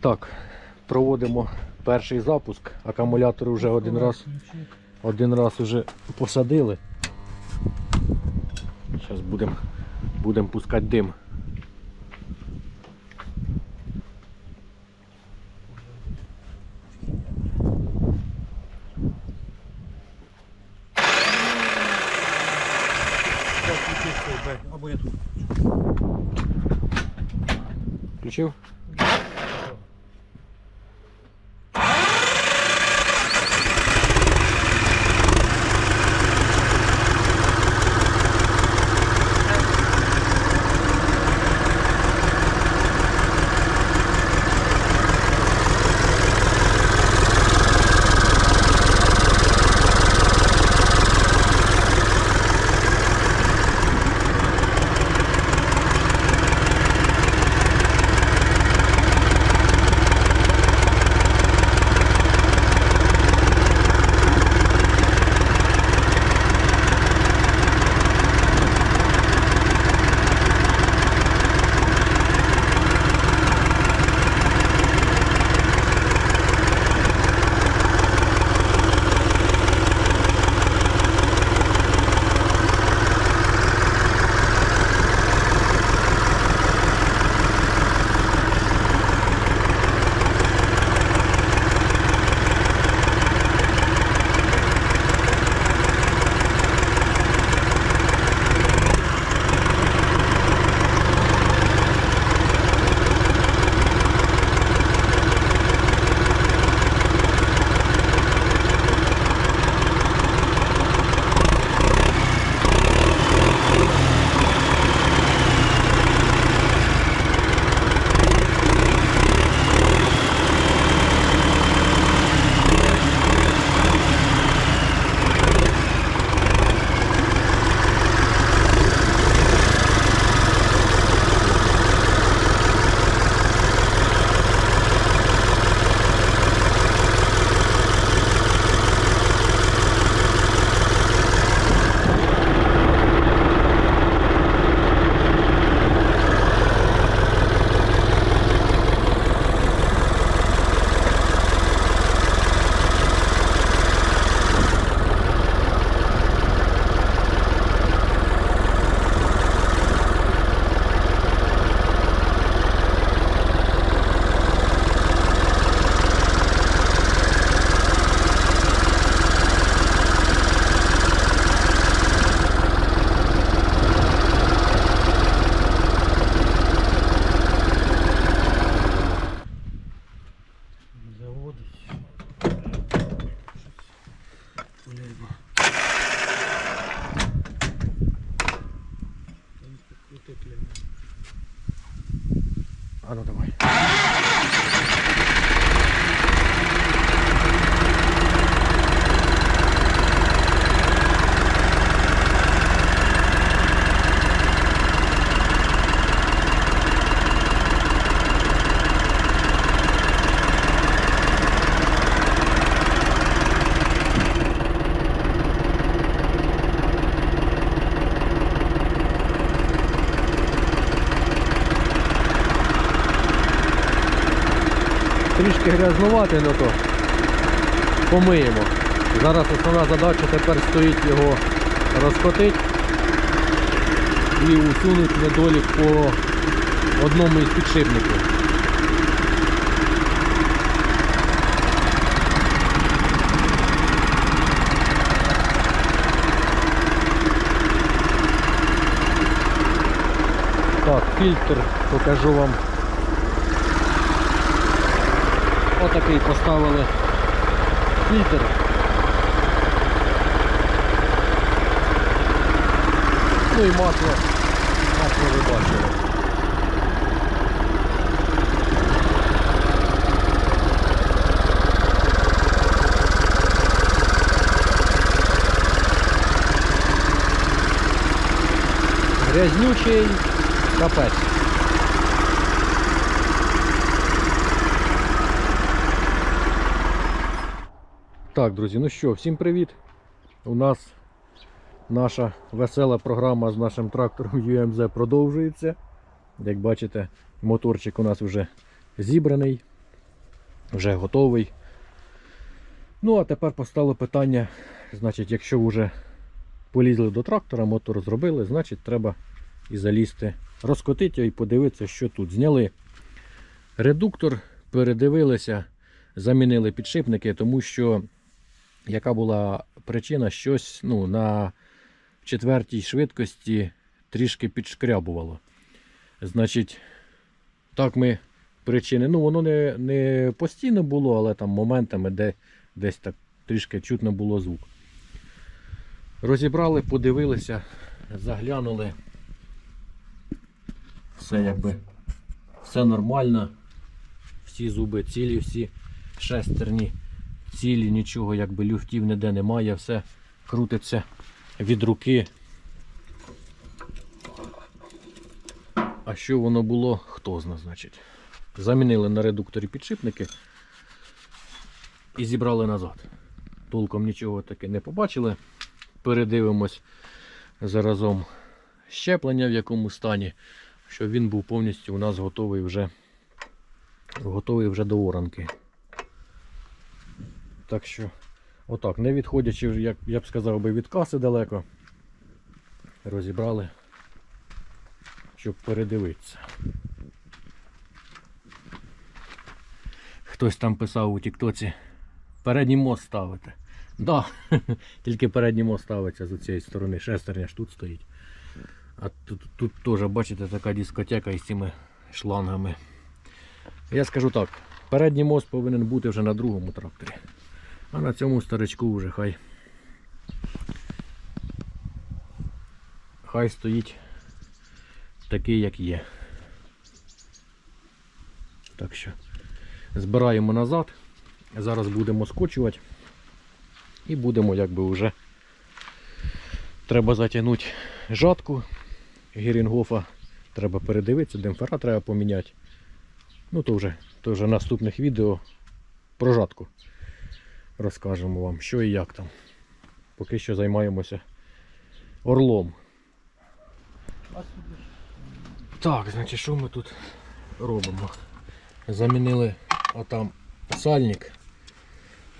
Так, проводимо перший запуск. Акумулятор вже один раз, один раз вже посадили. Зараз будемо будем пускати дим. Або я тут. Включив? Грязнувати, ну то помиємо. Зараз основна задача тепер стоїть його розкотити і усунути недолік по одному із підшипників. Так, фільтр покажу вам. Отакий поставили фільтр. Ну і масло. Масло ви бачили. Грязнючий капець. Так, друзі, ну що, всім привіт. У нас наша весела програма з нашим трактором UMZ продовжується. Як бачите, моторчик у нас вже зібраний. вже готовий. Ну, а тепер постало питання, значить, якщо вже полізли до трактора, мотор зробили, значить треба і залізти, розкотити і подивитися, що тут. Зняли редуктор, передивилися, замінили підшипники, тому що яка була причина, щось ну, на четвертій швидкості трішки підшкрябувало. Значить, так ми причини. Ну, воно не, не постійно було, але там моментами, де десь так трішки чутно було звук. Розібрали, подивилися, заглянули. Все якби все нормально. Всі зуби цілі, всі шестерні цілі, нічого, якби люфтів ніде немає, все крутиться від руки. А що воно було, хто зна, значить. Замінили на редукторі підшипники і зібрали назад. Толком нічого таки не побачили. Передивимось заразом щеплення в якому стані, щоб він був повністю у нас готовий вже, готовий вже до оранки. Так що, отак, не відходячи, як я б сказав би, від каси далеко, розібрали, щоб передивитися. Хтось там писав у Тіктоці, передній мост ставити. Да, тільки передній мост ставиться з цієї сторони, шестерня ж тут стоїть. А тут, тут теж, бачите, така дискотека із цими шлангами. Я скажу так, передній мост повинен бути вже на другому тракторі. А на цьому старичку вже хай. Хай стоїть такий, як є. Так що збираємо назад. Зараз будемо скочувати. І будемо якби вже треба затягнути жатку Герінгофа. Треба передивитися, демпфера треба поміняти. Ну то вже, то вже наступних відео про жатку розкажемо вам, що і як там. Поки що займаємося орлом. Так, значить, що ми тут робимо? Замінили отам сальник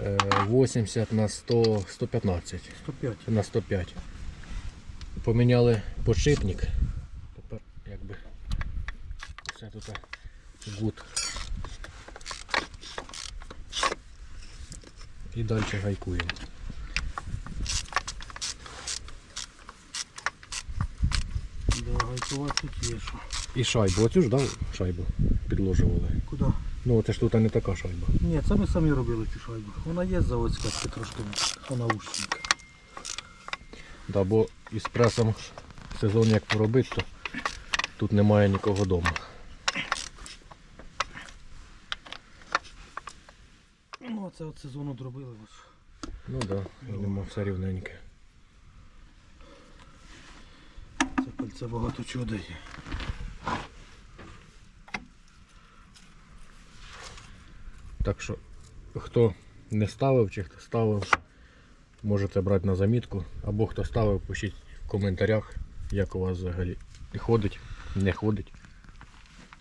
е, 80 на 100, 115 105. на 105. Поміняли подшипник. Тепер якби все тут гуд. І далі гайкуємо. Да, гайкувати тут є що. І шайбу. Оцю ж дав шайбу підложували. Куди? Ну це ж тут не така шайба. Ні, це ми самі робили цю шайбу. Вона є заводська, тільки трошки наушник. Да, бо із пресом сезон як поробити, то тут немає нікого вдома. Це от сезону дробили. Ну так, да, нема все рівненьке. Це кольце багато чого дає. Так що, хто не ставив чи хто ставив, можете брати на замітку. Або хто ставив, пишіть в коментарях, як у вас взагалі ходить, не ходить.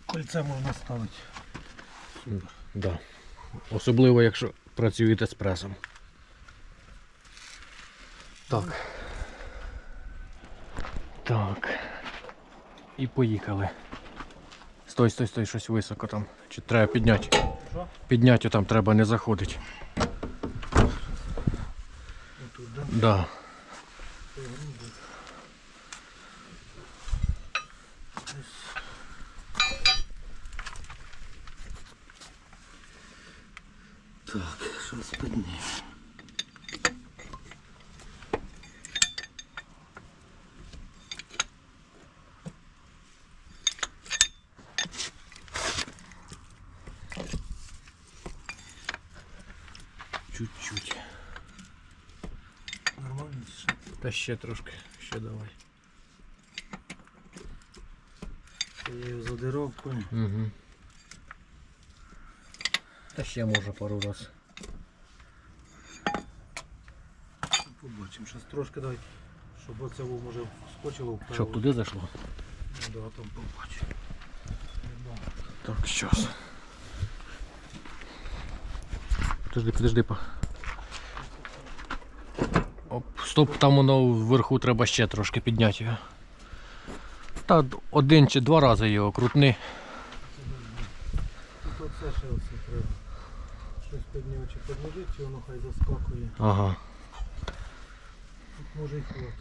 Кольце можна ставити. Да. Особливо, якщо працюєте з пресом. Так. Так. І поїхали. Стой, стой, стой, щось високо там. Чи треба підняти? Що? Підняти там треба не заходить. Отут, да? Да. Так, щось підніємо. Чуть-чуть. Нормально чи що? Та ще трошки, ще давай. Я її задирав, понял? Угу. Та ще може пару раз. Трошки дай, щоб оце може скочило вправо. Щоб туди зайшло? Ну, да, там побачимо. Ну. Так, щас. Подожди, подожди. Оп, стоп, там воно вверху треба ще трошки підняти його. Та один чи два рази його крутни. Тут це ще оце треба. Щось підняти чи підложити, воно хай заскакує. Ага. Тут може і хватить.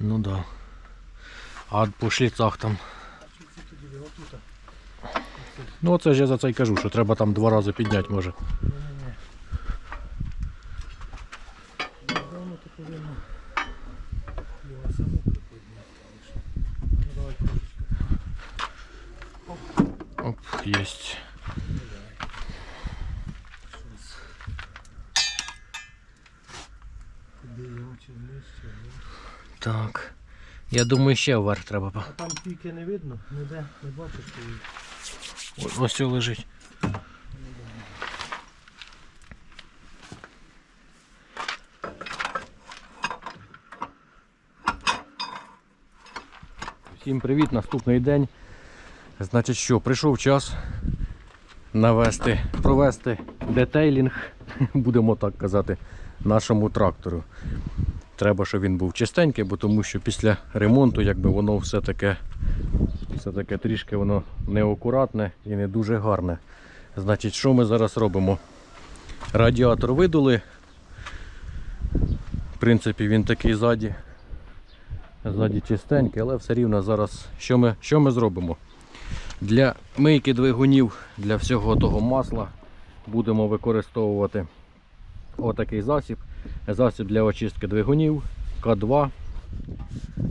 Ну да. А по шліцах там. Чи це тоді отут? Ну оце ж я за це й кажу, що треба там два рази підняти може. Ні-ні-ні. Давно то повинно його саму приподняти, звісно. Ну давай трошечки. Оп, єсть. Так. Я думаю, ще вверх треба. А там піки не видно? Ніде? Не бачиш її? Ось цього лежить. Всім привіт, наступний день. Значить що, прийшов час навести, провести детейлінг, будемо так казати, нашому трактору. Треба, щоб він був чистенький, бо тому що після ремонту якби воно все таке все таке трішки воно неакуратне і не дуже гарне. Значить, що ми зараз робимо? Радіатор видули. В принципі, він такий ззаді. Ззаді чистенький, але все рівно зараз що ми, що ми зробимо? Для мийки двигунів, для всього того масла будемо використовувати отакий засіб. Засіб для очистки двигунів К2.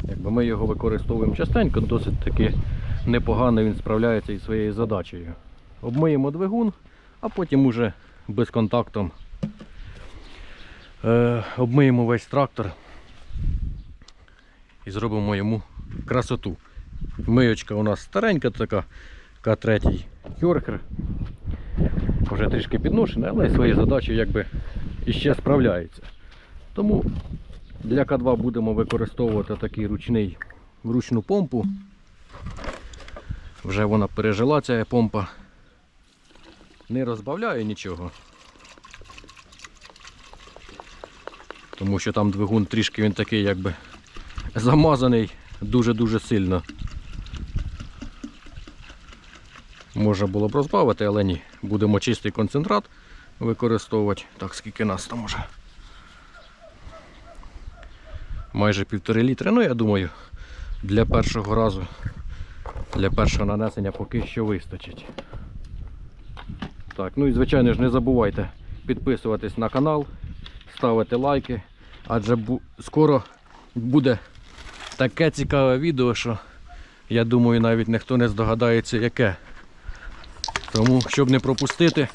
Якби ми його використовуємо частенько, досить таки непогано він справляється із своєю задачею. Обмиємо двигун, а потім уже безконтактом е, обмиємо весь трактор і зробимо йому красоту. Миючка у нас старенька така, К3 Йоркер. Вже трішки підношена, але свої задачі якби іще справляється. Тому для К2 будемо використовувати такий ручний, ручну помпу. Вже вона пережила ця помпа. Не розбавляє нічого. Тому що там двигун трішки він такий якби замазаний дуже-дуже сильно. Можна було б розбавити, але ні. Будемо чистий концентрат використовувати. Так, скільки нас там уже? майже півтори літри. Ну, я думаю, для першого разу, для першого нанесення поки що вистачить. Так, ну і звичайно ж не забувайте підписуватись на канал, ставити лайки, адже бу- скоро буде таке цікаве відео, що я думаю навіть ніхто не здогадається яке. Тому, щоб не пропустити,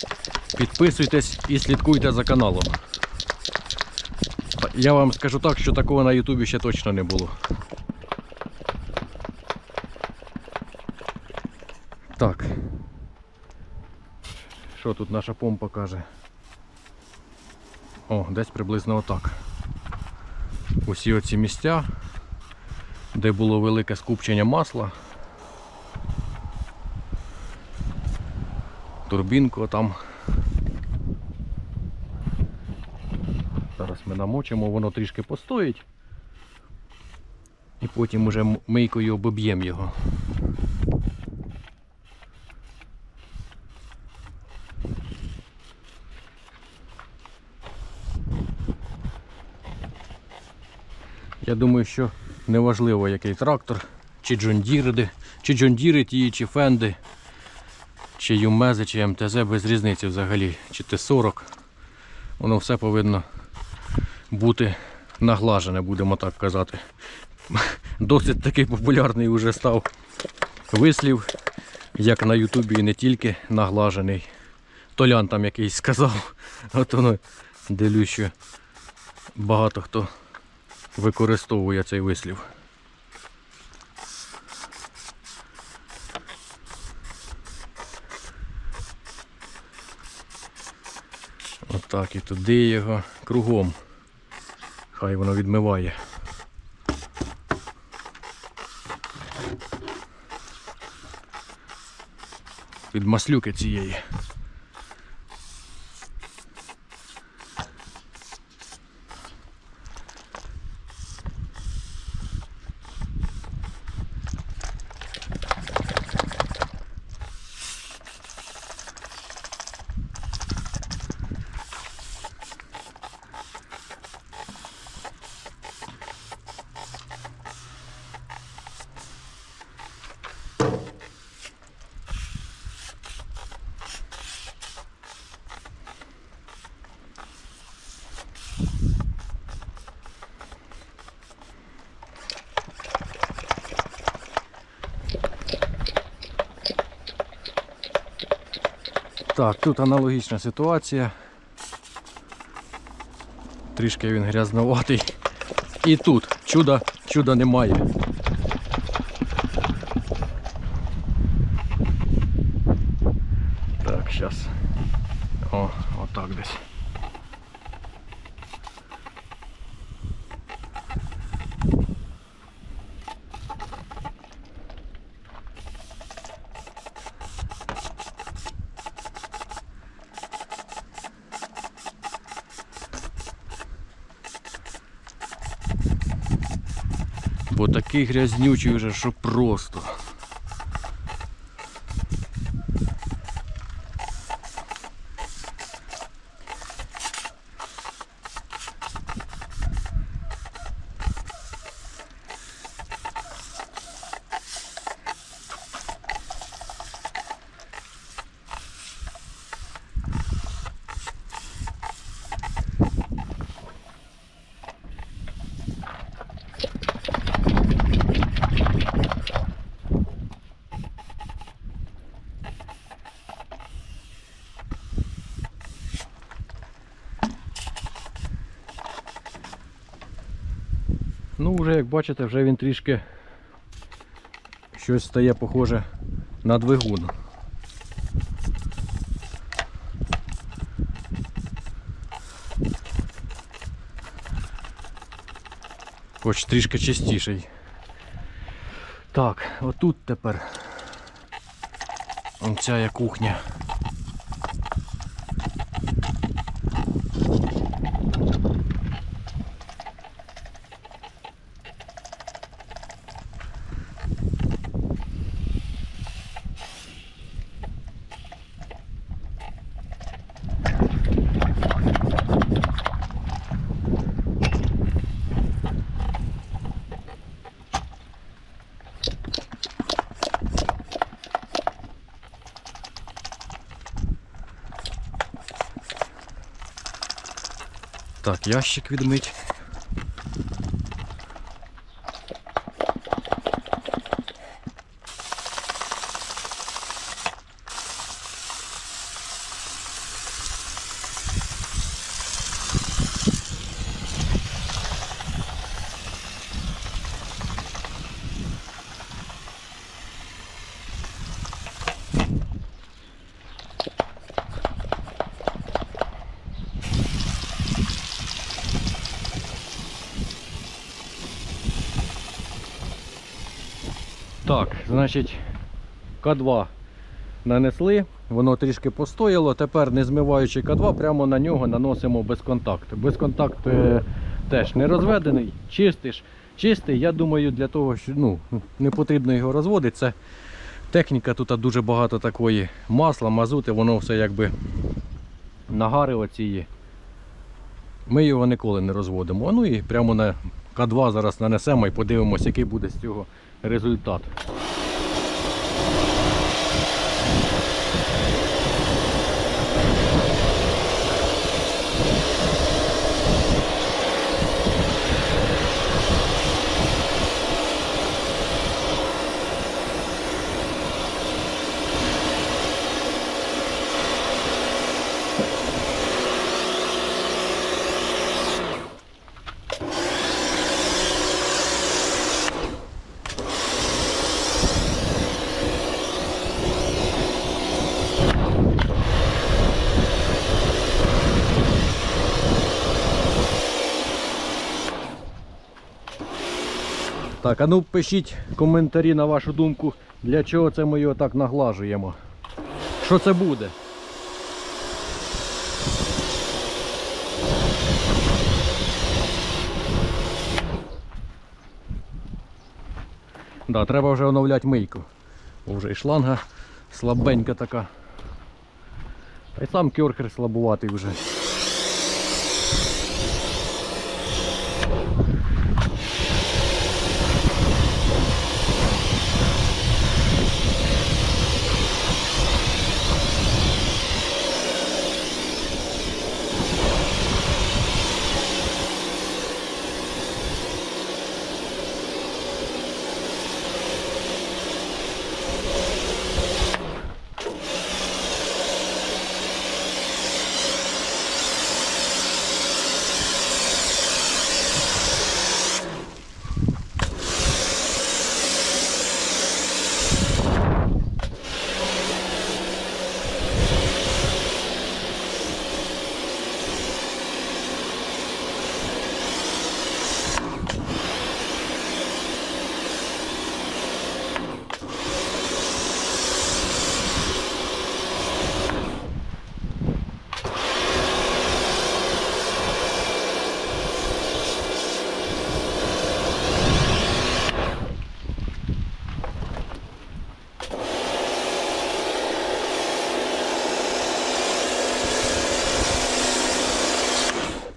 підписуйтесь і слідкуйте за каналом. Я вам скажу так, що такого на Ютубі ще точно не було. Так. Що тут наша помпа каже? О, десь приблизно отак. Усі оці місця, де було велике скупчення масла. Турбінку там. Зараз ми намочимо, воно трішки постоїть. І потім уже мийкою обіб'ємо його. Я думаю, що неважливо який трактор, чи джондіри, чи джондіри ті, чи фенди, чи юмези, чи МТЗ, без різниці взагалі, чи Т-40. Воно все повинно бути наглажене, будемо так казати. Досить такий популярний вже став вислів, як на Ютубі і не тільки наглажений. Толян там якийсь сказав, от воно дивлюсь, що багато хто використовує цей вислів. Отак і туди його кругом. Хай воно відмиває. Від маслюки цієї. Так, тут аналогічна ситуація. Трішки він грязноватий. І тут чуда, чуда немає. Так, зараз. О, отак десь. Бо такий грязнючий вже, що просто. Ну, вже як бачите, вже він трішки щось стає похоже на двигун. Хоч трішки чистіший. Так, отут тепер оця є кухня. Ящик відмить. Так, значить, К2 нанесли, воно трішки постояло. Тепер, не змиваючи К2, прямо на нього наносимо безконтакт. Безконтакт е, теж не розведений, чистиш. Чистий, я думаю, для того, що ну, не потрібно його розводити. Це техніка, тут дуже багато такої масла, мазути, воно все якби нагари оцієї. Ми його ніколи не розводимо. Ну і прямо на К2 зараз нанесемо і подивимося, який буде з цього результат. Так, а ну пишіть коментарі на вашу думку, для чого це ми його так наглажуємо. Що це буде? Да, треба вже оновляти мийку. Бо вже і шланга слабенька така. Та й сам кьорхер слабуватий вже.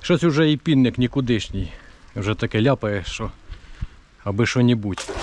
Щось уже і пінник нікудишній. Вже таке ляпає, що аби що-небудь.